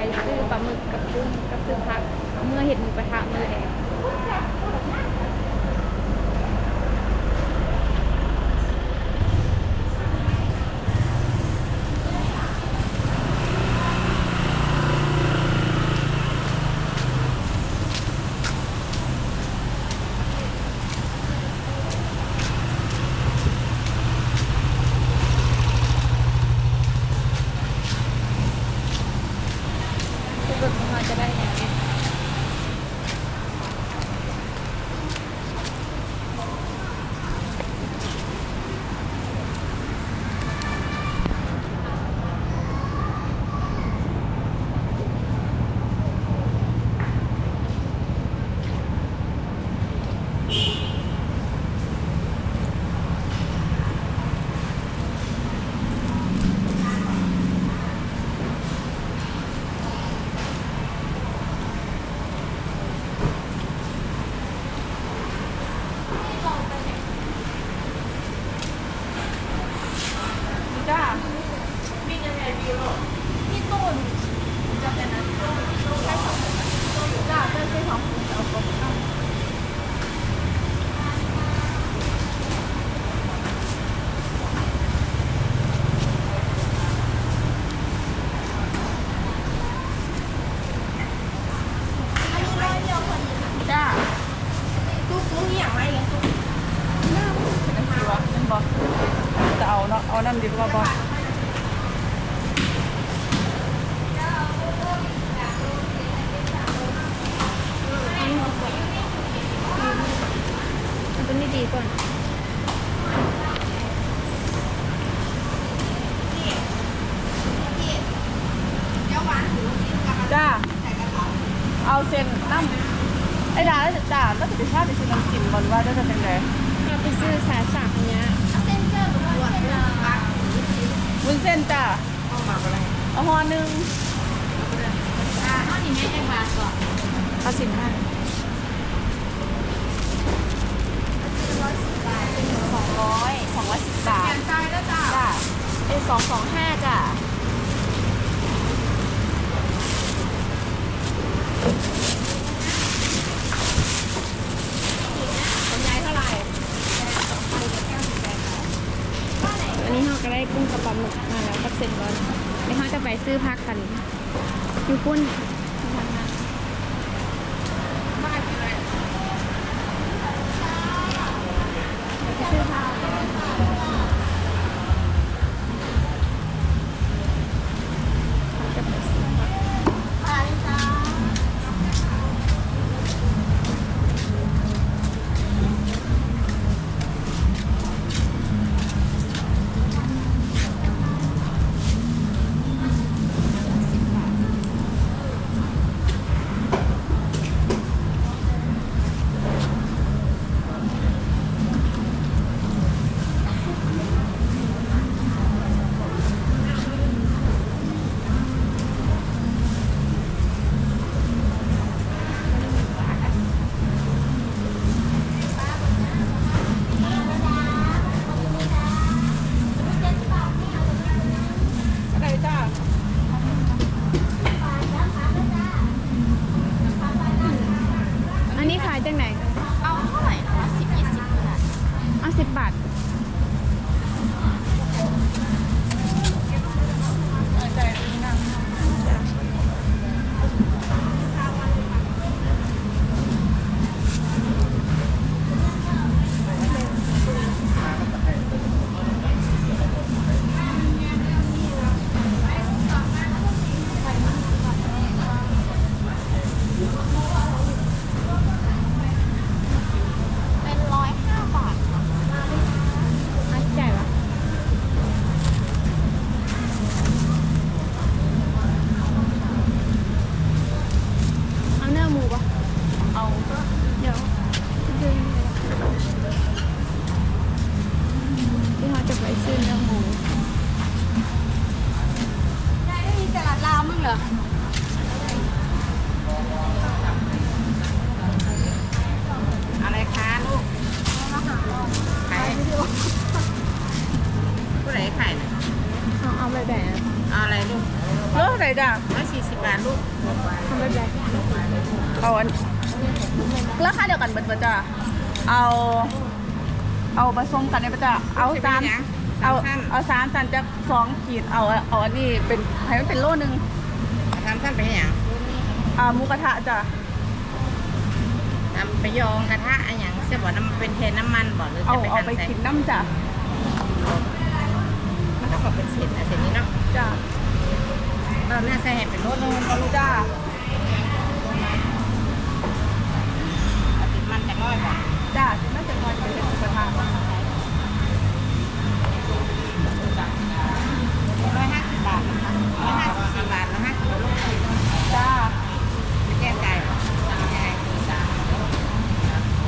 ไปซื้อปลาหมึกกับกุ้งกับซื้อผักเมื่อเห็นหมูกระทะมือแดง คือเบิกของเราจะได้อย่างนี้ จ้ามียังไงดีลูก พี่ตูนจะเป็นอะไรแค่สองจ้าเป็นแค่สองเอากบเอา อันนี้ร้อยเดียวพอดีค่ะ จ้า ตุ๊กตุ๊กนี่อย่างไรเลยตุ๊ก น้ำเป็นอะไรวะนั่นบอกจะเอาเนาะเอาน้ำ ดีกว่าบอกเอาตัวนี้ดีก่อนพี่เดี๋ยวหวาจ้า เอาเส้นน้ำไอ้ดาจ้าแล้วจะไปชาติไปซื้อน้ำจิ้มบอลว่าจะเป็นไง เราไปซื้อสาสักเนี้ย เอาเส้นเจอร์กับขวดเลยปัก วุ้นเส้นจ้าเอามาอะไรเอาห่อหนึ่งอ่าเท่านี้แม่ยังมาก่อนเอาสิบห้าร้อยสิบบาทสองร้อยสองร้อยสิบบาเปลี่ทยนใจแล้วจ้าจ้าเป็นสองสองห้าจ้าคนย้ายเท่าไหร่อันนี้เราก็ได้กุ้งกับปลาหมึก เสร็จก่อนเดี๋ยวเขาจะไปซื้อพักกันอยู่ปุ้นที่ทางนั้น ใจนั่งายผู้ใดขายน่ะเอาเอาไปแบ่งเอาอะไรลูกเลือกอะไรจ้าร้อยสี่สี่สิบบาทลูกทำแบบไรเอาอันราคาเดียวกันเบิดเบิดจ้ะเอา เอาผสมกันเนี่ยจ้ะเอาสามเอาเอาสามจานจากสองขีดเอาเอาอันนี้เป็นให้มันเป็นโลนึงทำขั้นไปให้หยังอ่าหมูกระทะจ้ะ ทำไปยองกระทะอะหยังจะบอกน้ำเป็นเทน้ำมันบอกหรือเอาจะไปเอาไปหั่นใส่กินน้ำจ้ะมันต้องบอกเป็นเศษนะเศษนี้เนาะจ้ะเราเนี่ยใส่ให้เป็นรสนึงก็ลูกจ้ะ เอาติดมันจะน้อยบ่ จ้ะจะน่าจะน้อยเป็นหมูกระทะ ร้อยห้าสิบบาทนะคะร้อยห้าสิบสี่บาทแล้วห้าสิบลูกคุยต้อง จ้ะ ไปแก้ใจสั่งยังไงจ้า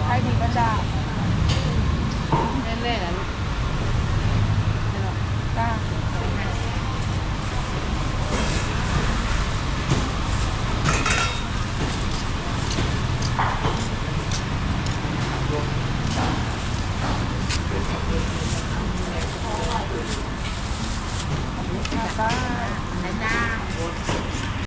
ใครดีก็จ้ะ แรื่อยๆนะลูกจ้ะ